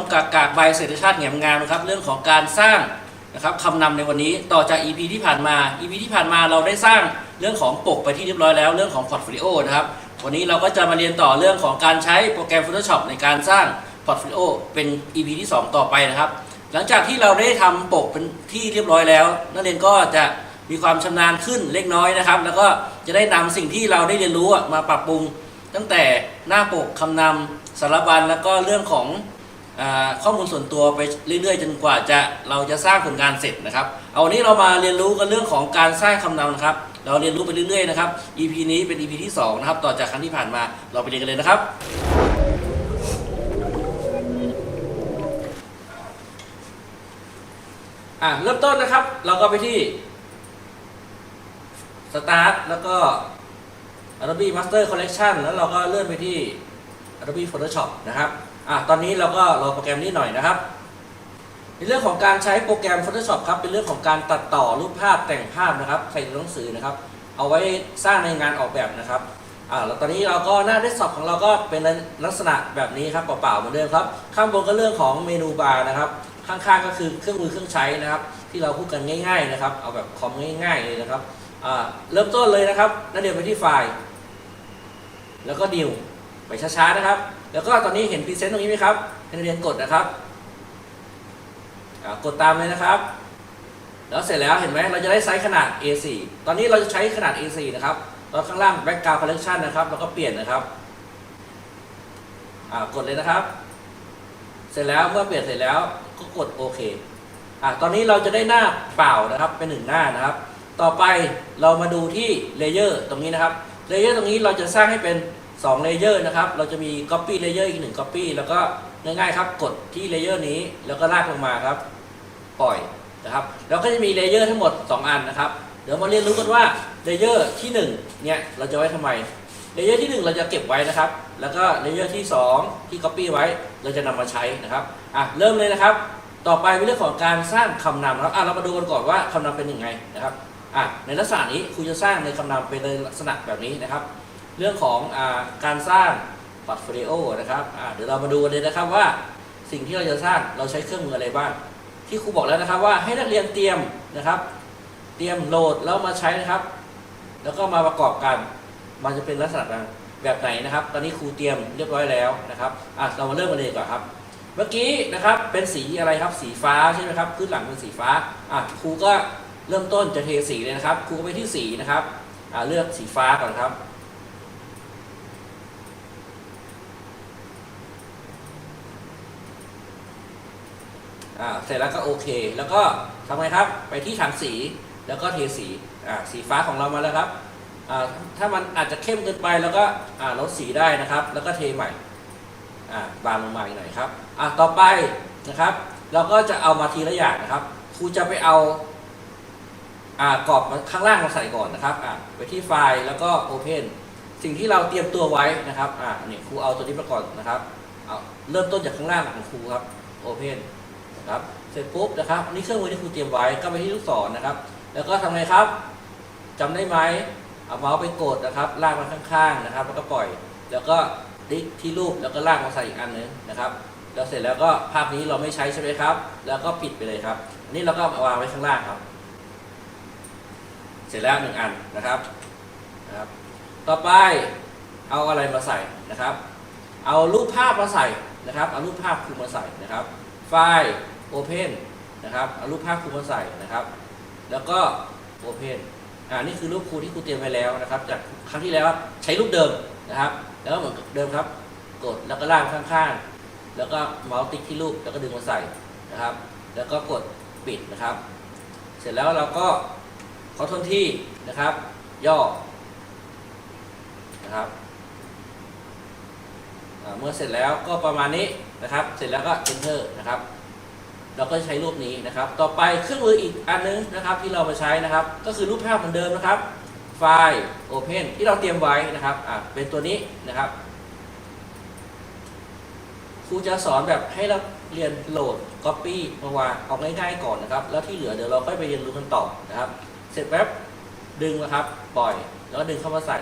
นี้พบกับคอมกากากใบเศรษฐชาติแหงมงามนะครับเรื่องของการสร้างนะครับคำนำในวันนี้ต่อจาก EP ที่ผ่านมา EP ที่ผ่านมาเราได้สร้างเรื่องของปกไปที่เรียบร้อยแล้วเรื่องของพอร์ตโฟลิโอนะครับวันนี้เราก็จะมาเรียนต่อเรื่องของการใช้โปรแกรม Photoshop ในการสร้างพอร์ตโฟลิโอเป็น EP ที่ 2 ต่อไปนะครับ หลังจากที่เราได้ทำปกเป็นที่เรียบร้อยแล้ว นักเรียนก็จะมีความชำนาญขึ้นเล็กน้อยนะครับ แล้วก็จะได้นำสิ่งที่เราได้เรียนรู้มาปรับปรุง ตั้งแต่หน้าปกคำนำสารบัญแล้วก็เรื่องของ ข้อมูลส่วนตัวไปเรื่อยๆ จนกว่าจะเราจะสร้างผลงานเสร็จนะครับ เอาวันนี้เรามาเรียนรู้กันเรื่องของการสร้างคำนำนะครับ เราเรียนรู้ไปเรื่อยๆนะครับ EP นี้เป็น EP ที่สองนะครับต่อจากครั้งที่ผ่านมาเราไปเรียนกันเลยนะครับ อะเริ่มต้นนะครับ เราก็ไปที่ Start แล้วก็ Adobe Master Collection แล้วเราก็เลื่อนไปที่ Adobe Photoshop นะครับ อะตอนนี้เราก็รอโปรแกรมนี้หน่อยนะครับ ในเรื่องของการใช้โปรแกรม Photoshop ครับ เป็นเรื่องของการตัดต่อรูปภาพแต่งภาพนะครับ ใส่หนังสือนะครับ เอาไว้สร้างในงานออกแบบนะครับอ่าแล้วตอนนี้เราก็หน้าเดสก์ท็อปของเราก็เป็นลักษณะแบบนี้ครับเปล่าๆเหมือนเดิมครับ ข้างบนก็เรื่องของเมนูบาร์นะครับ ข้างๆก็คือเครื่องมือเครื่องใช้นะครับ ที่เราพูดกันง่าย ๆนะครับ เอาแบบคอมง่าย ๆเลยนะครับอ่าเริ่มต้นเลยนะครับนักเรียนไปที่ไฟล์ แล้วก็ดิวไปช้าๆนะครับ แล้วก็ตอนนี้เห็นพรีเซนต์ตรงนี้ไหมครับให้นักเรียนกดนะครับกดตามเลยนะครับ แล้วเสร็จแล้วเห็นไหมเราจะได้ไซส์ขนาด A4 ตอนนี้เราจะใช้ขนาด A4 นะครับตอนข้างล่าง background collection นะครับแล้วก็เปลี่ยนนะครับกดเลยนะครับ เสร็จแล้วเมื่อเปลี่ยนเสร็จแล้วก็กดโอเคอะตอนนี้เราจะได้หน้าเปล่านะครับเป็นหนึ่งหน้านะครับ ต่อไปเรามาดูที่เลเยอร์ตรงนี้นะครับเลเยอร์ตรงนี้เราจะสร้างให้เป็น 2เลเยอร์นะครับ เราจะมี Copy Layer อีกหนึ่ง Copy แล้วก็ง่ายๆครับ กดที่เลเยอร์นี้ แล้วก็ลากลงมาครับ ปล่อยนะครับแล้วก็จะมีเลเยอร์ทั้งหมด 2 อันนะครับ เดี๋ยวมาเรียนรู้กันว่าเลเยอร์ที่1เนี่ยเราจะไว้ทำไม เลเยอร์ที่ 1 เราจะเก็บไว้นะครับ แล้วก็เลเยอร์ที่ 2 ที่ Copy ไว้ เราจะนำมาใช้นะครับ อะเริ่มเลยนะครับ ต่อไปเป็นเรื่องของการสร้างคำนำครับ อะเรามาดูกันก่อนว่าคำนำเป็นยังไงนะครับ อะในลักษณะนี้ครูจะสร้างในคำนำเป็นในลักษณะแบบนี้นะครับ เรื่องของอการสร้างพอร์ตโฟลิโอนะครับเดี๋ยวเรามาดูกันเลยนะครับว่าสิ่งที่เราจะสร้างเราใช้เครื่องมืออะไรบ้าง ที่ครูบอกแล้วนะครับว่าให้นักเรียนเตรียมนะครับ เตรียมโหลดแล้วมาใช้นะครับ แล้วก็มาประกอบกัน มันจะเป็นลักษณะแบบไหนนะครับ ตอนนี้ครูเตรียมเรียบร้อยแล้วนะครับอะเรามาเริ่มกันเลยก่อนครับ เมื่อกี้นะครับเป็นสีอะไรครับสีฟ้าใช่ไหมครับพื้นหลังเป็นสีฟ้าอะครูก็เริ่มต้นจะเทสีเลยนะครับ ครูก็ไปที่สีนะครับอะเลือกสีฟ้าก่อนครับ อ่าเสร็จแล้วก็โอเค แล้วก็ทำไงครับ ไปที่ถังสี แล้วก็เทสีอ่าสีฟ้าของเรามาแล้วครับอ่าถ้ามันอาจจะเข้มเกินไปแล้วก็อ่าลดสีได้นะครับ แล้วก็เทใหม่อ่าบางลงมาอีกหน่อยครับอ่าต่อไปนะครับ เราก็จะเอามาทีละอย่างนะครับ ครูจะไปเอาอ่ากรอบข้างล่างมาใส่ก่อนนะครับอ่าไปที่ไฟล์แล้วก็ Open สิ่งที่เราเตรียมตัวไว้นะครับอ่านี่ครูเอาตัวนี้มาก่อนนะครับ เอาเริ่มต้นจากข้างล่างของครูครับ Open นะครับ เสร็จปุ๊บนะครับนี่เครื่องมือที่ครูเตรียมไว้ก็ไปที่ลูกศรนะครับ แล้วก็ทำไงครับจำได้ไหมเอาเมาส์ไปกดนะครับ ลากมาข้างๆนะครับ แล้วก็ปล่อย แล้วก็คลิกที่รูปแล้วก็ลากมาใส่อีกอันหนึงนะครับแล้วเสร็จแล้วก็ภาพนี้เราไม่ใช้ใช่ไหมครับ แล้วก็ปิดไปเลยครับอันนี้เราก็าวางไว้ข้างล่างครับ เสร็จแล้วหนึ่งอันนะครับนะครับ ต่อไปเอาอะไรมาใส่นะครับ เอารูปภาพมาใส่นะครับ เอารูปภาพครูมาใส่นะครับ ฟล์ Open นะครับเอารูปภาพครูมาใส่นะครับ แล้วก็ Open อ่านี่คือรูปครูที่ครูเตรียมไว้แล้วนะครับ จากครั้งที่แล้วใช้รูปเดิมนะครับ แล้วก็เหมือนเดิมครับ กดแล้วก็ลากข้างๆ แล้วก็เมาส์ติ๊กที่รูปแล้วก็ดึงมาใส่นะครับ แล้วก็กดปิดนะครับ เสร็จแล้วเราก็ขอทนที่นะครับ ย่อนะครับเมื่อเสร็จแล้วก็ประมาณนี้นะครับ เสร็จแล้วก็ enter นะครับ เราก็จะใช้รูปนี้นะครับ ต่อไปเครื่องมืออีกอันนึงนะครับที่เรามาใช้นะครับ ก็คือรูปภาพเหมือนเดิมนะครับ ไฟล์ Open ที่เราเตรียมไว้นะครับอ่าเป็นตัวนี้นะครับครูจะสอนแบบให้เราเรียนโหลด Copy มาวางเอาง่ายๆก่อนนะครับ แล้วที่เหลือเดี๋ยวเราค่อยไปเรียนรู้กันต่อนะครับ เสร็จแป๊บดึงนะครับ ปล่อย แล้วก็ดึงเข้ามาใส่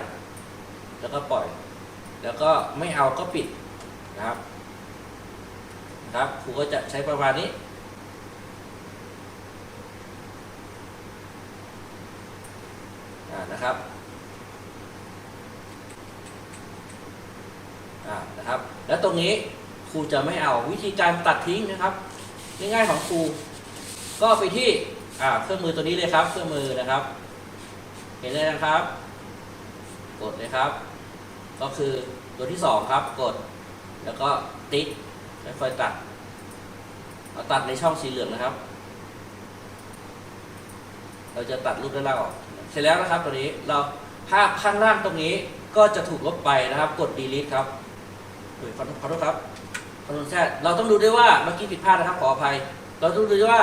แล้วก็ปล่อย แล้วก็ไม่เอาก็ปิดนะครับ นะครับครูก็จะใช้ประมาณนี้อ่านะครับอ่านะครับ แล้วตรงนี้ครูจะไม่เอาวิธีการตัดทิ้งนะครับง่ายๆของครูก็ไปที่อ่าเครื่องมือตัวนี้เลยครับ เครื่องมือนะครับ เห็นเลยนะครับ กดเลยครับ ก็คือตัวที่สองครับ กด แล้วก็ติ๊ก ค่อยตัดเอาตัดในช่องสีเหลืองนะครับ เราจะตัดรูปด้านล่างออกเสร็จแล้วนะครับตัวนี้เราภาพข้างล่างตรงนี้ก็จะถูกลบไปนะครับ กด delete ครับอุ๊ยขอโทษครับขอโทษแทรกเราต้องดูด้วยว่าเมื่อกี้ผิดพลาดนะครับขออภัย เราต้องดูด้วยว่า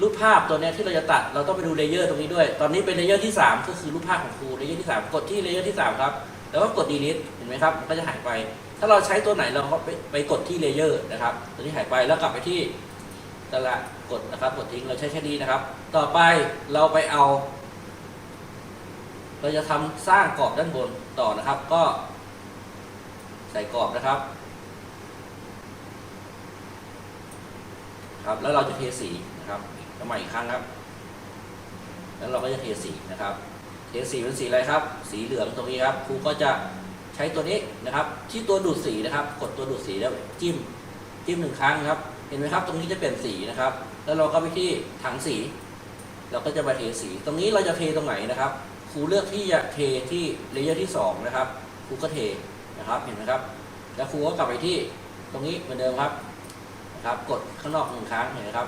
รูปภาพตัวนี้ที่เราจะตัด เราต้องไปดูเลเยอร์ตรงนี้ด้วย ตอนนี้เป็นเลเยอร์ที่ 3 ก็คือรูปภาพของครูเลเยอร์ที่ 3 กดที่เลเยอร์ที่ 3 ครับ แล้วก็กด delete เห็นไหมครับ มันก็จะหายไป ถ้าเราใช้ตัวไหนเราก็ไปไปกดที่เลเยอร์นะครับ ตัวนี้หายไปแล้วกลับไปที่ตละกดนะครับ กดทิ้งเราใช้แค่นี้นะครับ ต่อไปเราไปเอา เราจะทำสร้างกรอบด้านบนต่อนะครับ ก็ใส่กรอบนะครับ ครับ แล้วเราจะเทสีนะครับทำใหม่อีกครั้งครับ แล้วเราก็จะเทสีนะครับ เทสีเป็นสีอะไรครับ สีเหลืองตรงนี้ครับครูก็จะ ใช้ตัวนี้นะครับ ที่ตัวดูดสีนะครับ กดตัวดูดสีแล้วจิ้มจิ้มหนึ่งครั้งครับ เห็นไหมครับ ตรงนี้จะเปลี่ยนสีนะครับ แล้วเราก็ไปที่ถังสี เราก็จะมาเทสี ตรงนี้เราจะเทตรงไหนนะครับ ครูเลือกที่จะเทที่เลเยอร์ที่สองนะครับ ครูก็เทนะครับ เห็นไหมครับ แล้วครูก็กลับไปที่ตรงนี้เหมือนเดิมครับนะครับ กดข้างนอกหนึ่งครั้งเห็นไหมครับ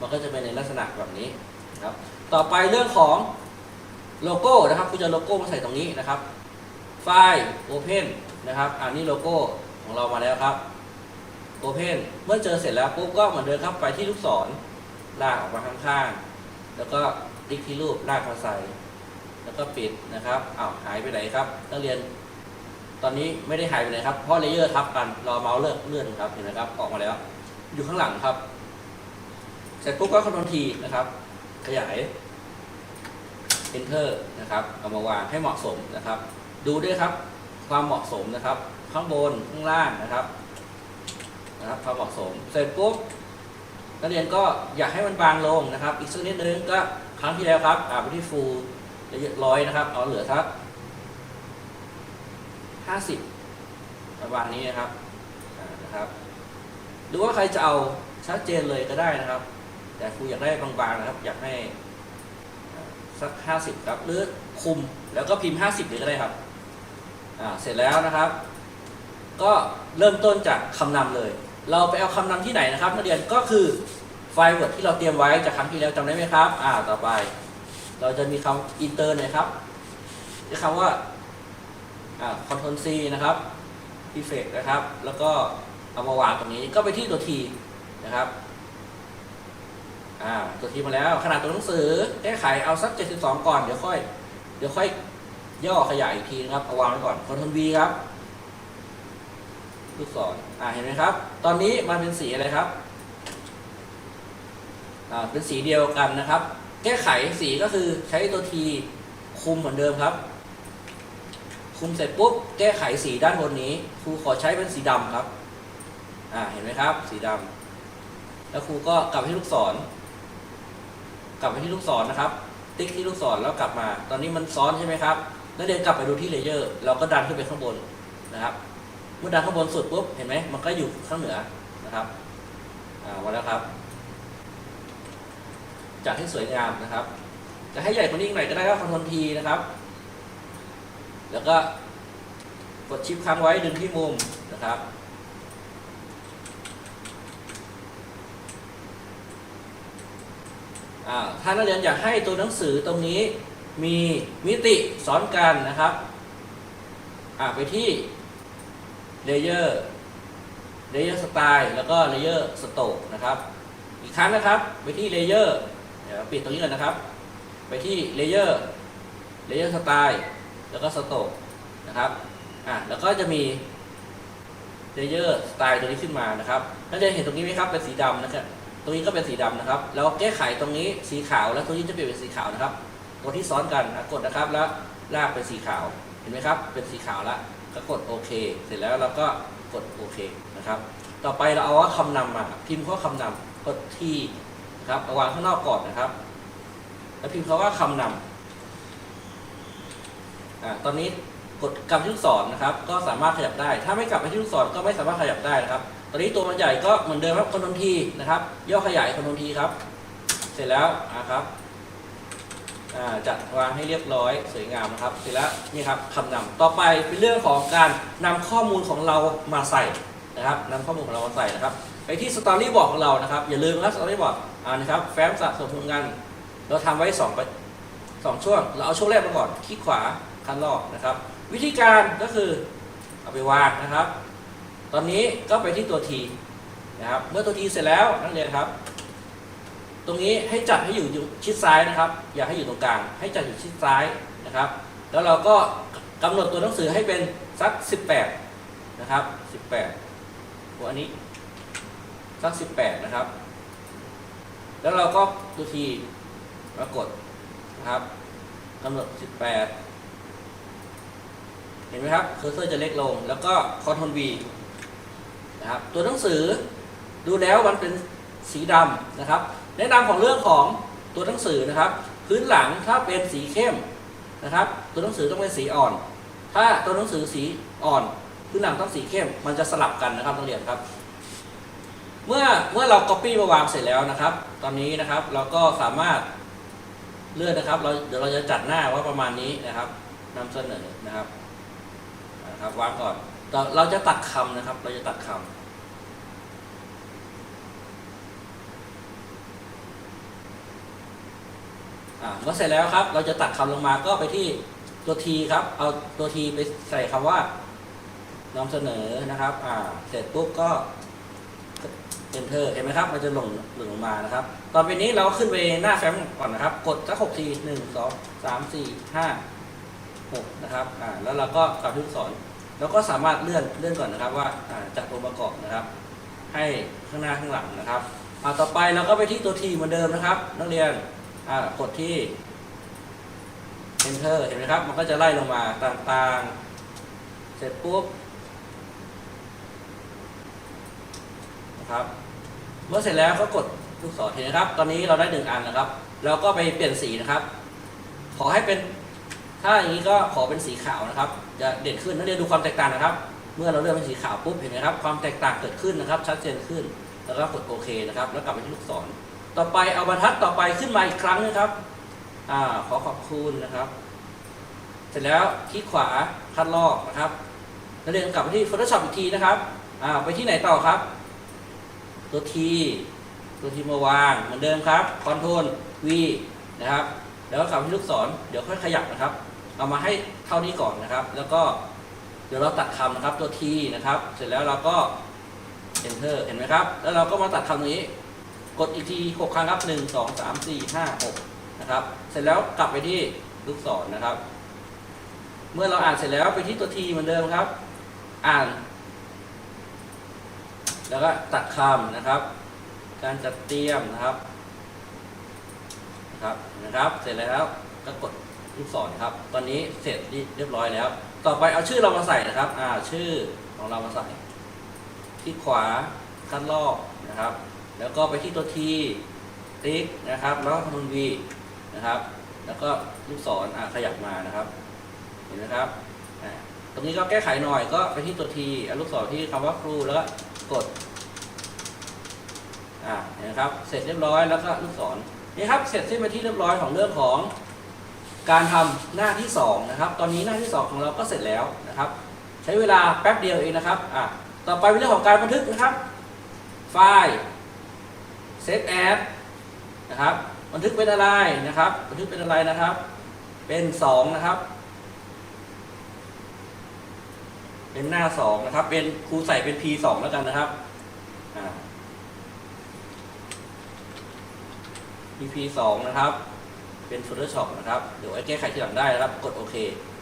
มันก็จะเป็นในลักษณะแบบนี้นะครับ ต่อไปเรื่องของโลโก้นะครับครูจะโลโก้มาใส่ตรงนี้นะครับ ไฟล์ Open นะครับอันนี้โลโก้ของเรามาแล้วครับ Open เมื่อเจอเสร็จแล้วปุ๊บก็เหมือนเดิมครับไปที่ลูกศรลากออกมาข้างๆ แล้วก็ติ๊กที่รูปลากมาใส่ แล้วก็ปิดนะครับอ้าวหายไปไหนครับนักเรียน ตอนนี้ไม่ได้หายไปไหนครับ เพราะเลเยอร์ทับกัน รอเมาส์เลือกเลื่อนครับ เห็นไหมครับ ออกมาแล้ว อยู่ข้างหลังครับ เสร็จปุ๊บก็คอนโทรลทีนะครับ ขยาย enter นะครับ เอามาวางให้เหมาะสมนะครับ ดูด้วยครับ ความเหมาะสมนะครับ ข้างบนข้างล่างนะครับ นะครับ ความเหมาะสมเสร็จปุ๊บนักเรียนก็อยากให้มันบางลงนะครับ อีกสักนิดนึงก็ครั้งที่แล้วครับอ่าไปที่ฟูลร้อยนะครับ เอาเหลือสักห้าสิบประมาณนี้นะครับนะครับหรือว่าใครจะเอาชัดเจนเลยก็ได้นะครับ แต่ครูอยากได้บางๆนะครับ อยากให้สักห้าสิบครับหรือคุมแล้วก็พิมพ์ห้าสิบเลยก็ได้ครับ อ่าเสร็จแล้วนะครับ ก็เริ่มต้นจากคำนำเลย เราไปเอาคำนำที่ไหนนะครับนักเรียนก็คือไฟล์ Word ที่เราเตรียมไว้จากครั้งที่แล้วจำได้ไหมครับ อ่าต่อไป เราจะมีคำอินเตอร์นะครับที่คำว่าอ่า Ctrl C นะครับ Effect นะครับ แล้วก็เอามาวางตรงนี้ก็ไปที่ตัว T นะครับอ่าตัว T มาแล้วขนาดตัวหนังสือแก้ไขเอาสัก 72 ก่อน เดี๋ยวค่อย เดี๋ยวค่อย ย่อขยายอีกทีนะครับเอาวางไว้ก่อน Ctrl V ครับลูกศรอ่าเห็นไหมครับ ตอนนี้มันเป็นสีอะไรครับอ่าเป็นสีเดียวกันนะครับ แก้ไขสีก็คือใช้ตัวทีคุมเหมือนเดิมครับ คุมเสร็จปุ๊บแก้ไขสีด้านบนนี้ครูขอใช้เป็นสีดำครับอ่าเห็นไหมครับ สีดำแล้วครูก็กลับไปที่ลูกศร กลับไปที่ลูกศรนะครับ ติ๊กที่ลูกศรแล้วกลับมา ตอนนี้มันซ้อนใช่ไหมครับ แล้วเดินกลับไปดูที่เลเยอร์ เราก็ดันขึ้นไปข้างบนนะครับ เมื่อดันข้างบนสุดปุ๊บเห็นไหมมันก็อยู่ข้างเหนือนะครับอ่ามาแล้วครับจัดให้สวยงามนะครับ จะให้ใหญ่กว่านี้หน่อยก็ได้ก็คอนโทรลทีนะครับ แล้วก็กดชิปค้างไว้ดึงที่มุมนะครับอ่าถ้านักเรียนอยากให้ตัวหนังสือตรงนี้ มีมิติซ้อนกันนะครับอไปที่เลเยอร์เลเยอร์สไตล์แล้วก็เลเยอร์สโตกนะครับ อีกครั้งนะครับ ไปที่เลเยอร์เดี๋ยวปิดตรงนี้ก่อนนะครับ ไปที่เลเยอร์เลเยอร์สไตล์แล้วก็สโตกนะครับอะแล้วก็จะมีเลเยอร์สไตล์ตัวนี้ขึ้นมานะครับถ้าจะเห็นตรงนี้ไหมครับเป็นสีดำนะครับตรงนี้ก็เป็นสีดำนะครับ แล้วแก้ไขตรงนี้สีขาวแล้วตรงนี้จะเปลี่ยนเป็นสีขาวนะครับ ตัวที่ซ้อนกันกดนะครับแล้วลากเป็นสีขาวเห็นไหมครับ เป็นสีขาวละก็กดโอเค เสร็จแล้วเราก็กดโอเคนะครับ ต่อไปเราเอาว่าคำนำมาพิมพ์ข้อคำนำกดที่นะครับเอาวางข้างนอกก่อนนะครับ แล้วพิมพ์คำว่าคำนำอ่าตอนนี้กดกลับที่ลูกศรนะครับ ก็สามารถขยับได้ ถ้าไม่กลับไปที่ลูกศรก็ไม่สามารถขยับได้นะครับ ตอนนี้ตัวมันใหญ่ก็เหมือนเดิมครับคนทรลทีนะครับ ย่อขยายคนทรลทีครับ เสร็จแล้วนะครับ จัดวางให้เรียบร้อยสวยงามนะครับเสร็จแล้วนี่ครับคำนำต่อไปเป็นเรื่องของการนำข้อมูลของเรามาใส่นะครับนำข้อมูลของเรามาใส่นะครับไปที่สตอรี่บอร์ดของเรานะครับอย่าลืมนะสตอรี่บอร์ดนะครับแฟ้มสะสมพลังานเราทำไว้สองไปสองช่วง เราเอาช่วงแรกมาก่อนคลิกขวาคันลอกนะครับ วิธีการก็คือเอาไปวางนะครับ ตอนนี้ก็ไปที่ตัวทีนะครับ เมื่อตัวทีเสร็จแล้วนักเรียนครับ รงนี้ให้จัดให้อยู่ชิดซ้ายนะครับ อย่าให้อยู่ตรงกลาง ให้จัดอยู่ชิดซ้ายนะครับ แล้วเราก็กำหนดตัวหนังสือให้เป็นสัก 18 นะครับ 18หัวอันนี้สัก 18 นะครับ แล้วเราก็ตัวทีมากดนะครับกำหนด 18 เห็นไหมครับเคอร์เซอร์จะเล็กลง แล้วก็คอนโทรล V นะครับ ตัวหนังสือดูแล้วมันเป็นสีดำนะครับ แนะนำของเรื่องของตัวหนังสือนะครับ พื้นหลังถ้าเป็นสีเข้มนะครับ ตัวหนังสือต้องเป็นสีอ่อน ถ้าตัวหนังสือสีอ่อน พื้นหลังต้องสีเข้ม มันจะสลับกันนะครับนักเรียนครับ เมื่อเมื่อเรา copy มาวางเสร็จแล้วนะครับ ตอนนี้นะครับเราก็สามารถเลื่อนนะครับเราเดี๋ยวเราจะจัดหน้าว่าประมาณนี้นะครับนำเสนอนะครับนะครับวางก่อนเราเราจะตัดคำนะครับ เราจะตัดคำ อ่าเมื่อเสร็จแล้วครับ เราจะตัดคำลงมาก็ไปที่ตัวทีครับ เอาตัวทีไปใส่คำว่านำเสนอนะครับ อ่า เสร็จปุ๊บก็ enter เห็นไหมครับ มันจะหล่นหล่นลงมานะครับตอนไปนี้เราขึ้นไปหน้าแฟ้มก่อนนะครับ กดสักหกทีหนึ่งสองสามสี่ห้าหกนะครับ อ่า แล้วเราก็กลับที่ลูกศรแล้วก็สามารถเลื่อนเลื่อนก่อนนะครับว่าจัดองค์ประกอบนะครับ ให้ข้างหน้าข้างหลังนะครับอ่าต่อไปเราก็ไปที่ตัวทีเหมือนเดิมนะครับ นักเรียน อ่ากดที่ enter เห็นไหมครับ มันก็จะไล่ลงมาต่างๆ เสร็จปุ๊บนะครับ เมื่อเสร็จแล้วก็กดลูกศรเห็นไหมครับ ตอนนี้เราได้หนึ่งอันนะครับเราก็ไปเปลี่ยนสีนะครับ ขอให้เป็น ถ้าอย่างนี้ก็ขอเป็นสีขาวนะครับ จะเด่นขึ้นนักเรียนดูความแตกต่างนะครับ เมื่อเราเลือกเป็นสีขาวปุ๊บ เห็นไหมครับ ความแตกต่างเกิดขึ้นนะครับ ชัดเจนขึ้น แล้วก็กดโอเคนะครับ แล้วกลับไปที่ลูกศร ต่อไปเอาบรรทัดต่อไปขึ้นมาอีกครั้งนะครับอ่าขอขอบคุณนะครับ เสร็จแล้วคลิกขวาคัดลอกนะครับแล้วเรียนกลับไปที่ Photoshop อีกทีนะครับอ่าไปที่ไหนต่อครับ ตัวทีตัวทีมาวางเหมือนเดิมครับ Ctrl V นะครับ แล้วก็กลับไปที่ลูกศรเดี๋ยวค่อยขยับนะครับ เอามาให้เท่านี้ก่อนนะครับ แล้วก็เดี๋ยวเราตัดคำนะครับตัวทีนะครับ เสร็จแล้วเราก็ Enter เห็นไหมครับ แล้วเราก็มาตัดคำตรงนี้ กดอีกทีหกครั้งครับหนึ่งสองสามสี่ห้าหกนะครับ เสร็จแล้วกลับไปที่ลูกศรนะครับ เมื่อเราอ่านเสร็จแล้วไปที่ตัวทีเหมือนเดิมครับ อ่าน แล้วก็ตัดคำนะครับ การจัดเตรียมนะครับนะครับนะครับ เสร็จแล้วก็กดลูกศรครับ ตอนนี้เสร็จเรียบร้อยแล้ว ต่อไปเอาชื่อเรามาใส่นะครับ อ่าชื่อของเรามาใส่คลิกขวาคัดลอกนะครับ แล้วก็ไปที่ตัวทีติ๊กนะครับ แล้วก็คำนวณ V นะครับ แล้วก็ลูกศรขยับมานะครับ เห็นไหมครับตรงนี้ก็แก้ไขหน่อยก็ไปที่ตัวทีลูกศรที่คำว่าครูแล้วก็กดอ่าเห็นไหมครับ เสร็จเรียบร้อยแล้วก็ลูกศรนี่ครับเสร็จสิ้นไปที่เรียบร้อยของเรื่องของการทำหน้าที่สองนะครับ ตอนนี้หน้าที่สองของเราก็เสร็จแล้วนะครับ ใช้เวลาแป๊บเดียวเองนะครับอะต่อไปเป็นเรื่องของการบันทึกนะครับ ไฟล์ เซฟแอดนะครับ บันทึกเป็นอะไรนะครับ บันทึกเป็นอะไรนะครับ เป็นสองนะครับ เป็นหน้าสองนะครับ เป็นครูใส่เป็น P สองแล้วกันนะครับอ่า PP สองนะครับ เป็น Photoshop นะครับ เดี๋ยวไว้แก้ไขทีหลังได้นะครับ กดโอเค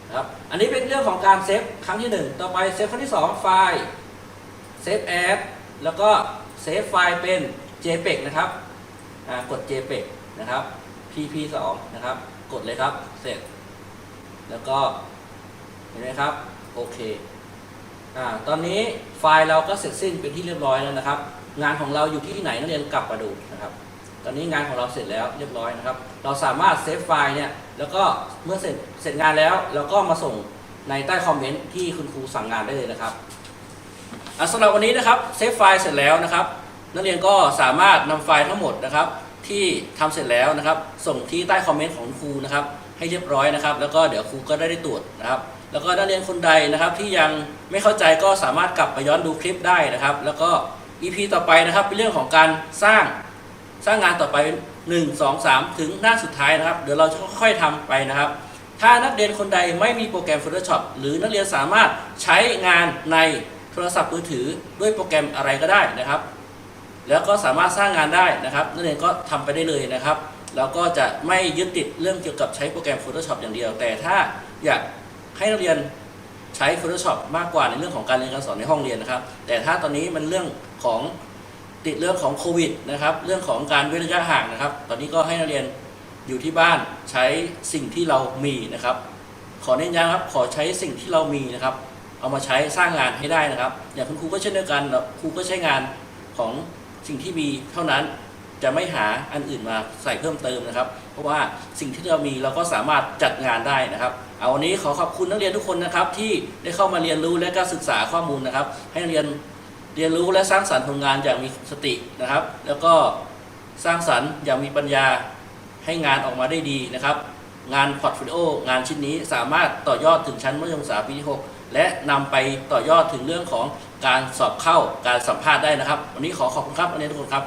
นะครับ อันนี้เป็นเรื่องของการเซฟครั้งที่หนึ่งต่อไปเซฟครั้งที่สองไฟล์ เซฟแอดแล้วก็เซฟไฟล์เป็น JPEG นะครับกด JPEG นะครับ PP สองนะครับ กดเลยครับ เสร็จ แล้วก็ เห็นไหมครับ โอเคอ่าตอนนี้ไฟล์เราก็เสร็จสิ้นเป็นที่เรียบร้อยแล้วนะครับ งานของเราอยู่ที่ไหนนักเรียนกลับมาดูนะครับ ตอนนี้งานของเราเสร็จแล้วเรียบร้อยนะครับ เราสามารถเซฟไฟล์เนี่ย แล้วก็เมื่อเสร็จเสร็จงานแล้ว เราก็มาส่งในใต้คอมเมนต์ที่คุณครูสั่งงานได้เลยนะครับสำหรับวันนี้นะครับเซฟไฟล์เสร็จแล้วนะครับ นักเรียนก็สามารถนำไฟล์ทั้งหมดนะครับ ที่ทำเสร็จแล้วนะครับ ส่งที่ใต้คอมเมนต์ของครูนะครับ ให้เรียบร้อยนะครับ แล้วก็เดี๋ยวครูก็ได้ได้ตรวจนะครับ แล้วก็นักเรียนคนใดนะครับ ที่ยังไม่เข้าใจก็สามารถกลับไปย้อนดูคลิปได้นะครับ แล้วก็ EP ต่อไปนะครับเป็นเรื่องของการสร้างสร้างงานต่อไป 1 2 3 ถึงหน้าสุดท้ายนะครับ เดี๋ยวเราจะค่อยๆทำไปนะครับ ถ้านักเรียนคนใดไม่มีโปรแกรม Photoshop หรือนักเรียนสามารถใช้งานในโทรศัพท์มือถือด้วยโปรแกรมอะไรก็ได้นะครับ แล้วก็สามารถสร้างงานได้นะครับนักเรียนก็ทำไปได้เลยนะครับ แล้วก็จะไม่ยึดติดเรื่องเกี่ยวกับใช้โปรแกรม Photoshop อย่างเดียว แต่ถ้าอยากให้นักเรียนใช้ Photoshop มากกว่าในเรื่องของการเรียนการสอนในห้องเรียนนะครับ แต่ถ้าตอนนี้มันเรื่องของติดเรื่องของโควิดนะครับ เรื่องของการเว้นระยะห่างนะครับ ตอนนี้ก็ให้นักเรียนอยู่ที่บ้านใช้สิ่งที่เรามีนะครับ ขอเน้นย้ำครับ ขอใช้สิ่งที่เรามีนะครับ เอามาใช้สร้างงานให้ได้นะครับ อย่างคุณครูก็เช่นเดียวกันครูก็ใช้งานของ สิ่งที่มีเท่านั้นจะไม่หาอันอื่นมาใส่เพิ่มเติมนะครับ เพราะว่าสิ่งที่เรามีเราก็สามารถจัดงานได้นะครับ เอาวันนี้ขอขอบคุณนักเรียนทุกคนนะครับ ที่ได้เข้ามาเรียนรู้และก็ศึกษาข้อมูลนะครับ ให้นักเรียนเรียนรู้และสร้างสรรค์ผลงานอย่างมีสตินะครับ แล้วก็สร้างสรรค์อย่างมีปัญญาให้งานออกมาได้ดีนะครับ งานพอร์ตโฟลิโองานชิ้นนี้สามารถต่อยอดถึงชั้นมัธยมศึกษาปีที่ 6 และนำไปต่อยอดถึงเรื่องของ การสอบเข้าการสัมภาษณ์ได้นะครับ วันนี้ขอขอบคุณครับนักเรียนทุกคนครับ